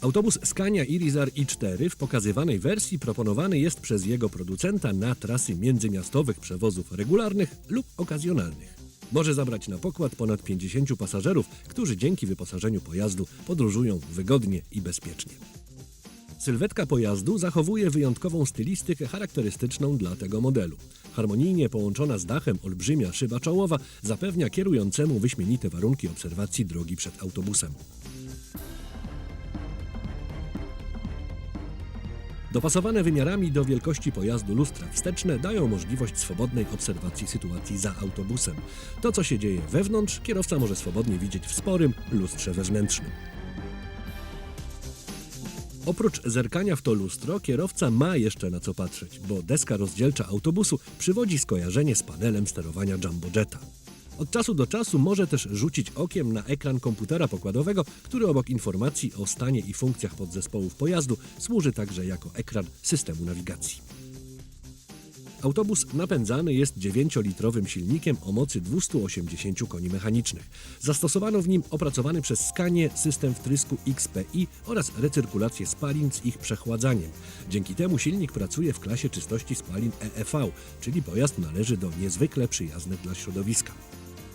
Autobus Scania Irizar i4 w pokazywanej wersji proponowany jest przez jego producenta na trasy międzymiastowych przewozów regularnych lub okazjonalnych. Może zabrać na pokład ponad 50 pasażerów, którzy dzięki wyposażeniu pojazdu podróżują wygodnie i bezpiecznie. Sylwetka pojazdu zachowuje wyjątkową stylistykę charakterystyczną dla tego modelu. Harmonijnie połączona z dachem olbrzymia szyba czołowa zapewnia kierującemu wyśmienite warunki obserwacji drogi przed autobusem. Dopasowane wymiarami do wielkości pojazdu lustra wsteczne dają możliwość swobodnej obserwacji sytuacji za autobusem. To, co się dzieje wewnątrz, kierowca może swobodnie widzieć w sporym lustrze wewnętrznym. Oprócz zerkania w to lustro, kierowca ma jeszcze na co patrzeć, bo deska rozdzielcza autobusu przywodzi skojarzenie z panelem sterowania Jumbo Jetta. Od czasu do czasu może też rzucić okiem na ekran komputera pokładowego, który obok informacji o stanie i funkcjach podzespołów pojazdu służy także jako ekran systemu nawigacji. Autobus napędzany jest 9-litrowym silnikiem o mocy 280 koni mechanicznych. Zastosowano w nim opracowany przez Scanie system wtrysku XPI oraz recyrkulację spalin z ich przechładzaniem. Dzięki temu silnik pracuje w klasie czystości spalin EEV, czyli pojazd należy do niezwykle przyjaznych dla środowiska.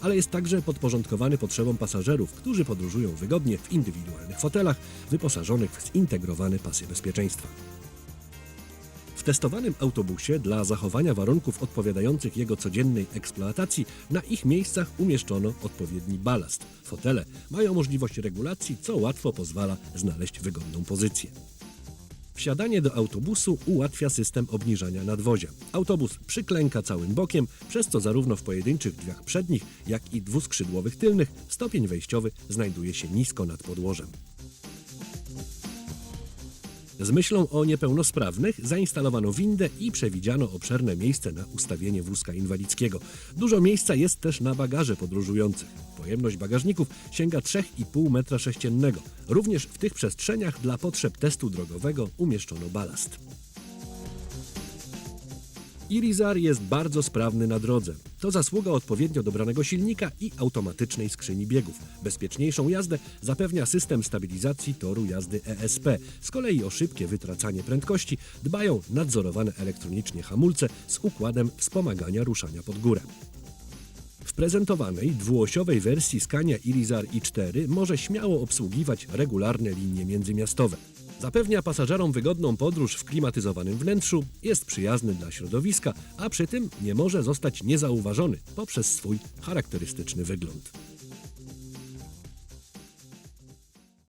Ale jest także podporządkowany potrzebom pasażerów, którzy podróżują wygodnie w indywidualnych fotelach wyposażonych w zintegrowane pasy bezpieczeństwa. W testowanym autobusie dla zachowania warunków odpowiadających jego codziennej eksploatacji na ich miejscach umieszczono odpowiedni balast. Fotele mają możliwość regulacji, co łatwo pozwala znaleźć wygodną pozycję. Wsiadanie do autobusu ułatwia system obniżania nadwozia. Autobus przyklęka całym bokiem, przez co zarówno w pojedynczych drzwiach przednich, jak i dwuskrzydłowych tylnych stopień wejściowy znajduje się nisko nad podłożem. Z myślą o niepełnosprawnych zainstalowano windę i przewidziano obszerne miejsce na ustawienie wózka inwalidzkiego. Dużo miejsca jest też na bagaże podróżujących. Pojemność bagażników sięga 3,5 metra sześciennego. Również w tych przestrzeniach dla potrzeb testu drogowego umieszczono balast. Irizar jest bardzo sprawny na drodze. To zasługa odpowiednio dobranego silnika i automatycznej skrzyni biegów. Bezpieczniejszą jazdę zapewnia system stabilizacji toru jazdy ESP. Z kolei o szybkie wytracanie prędkości dbają nadzorowane elektronicznie hamulce z układem wspomagania ruszania pod górę. W prezentowanej dwuosiowej wersji Scania Irizar i4 może śmiało obsługiwać regularne linie międzymiastowe. Zapewnia pasażerom wygodną podróż w klimatyzowanym wnętrzu, jest przyjazny dla środowiska, a przy tym nie może zostać niezauważony poprzez swój charakterystyczny wygląd.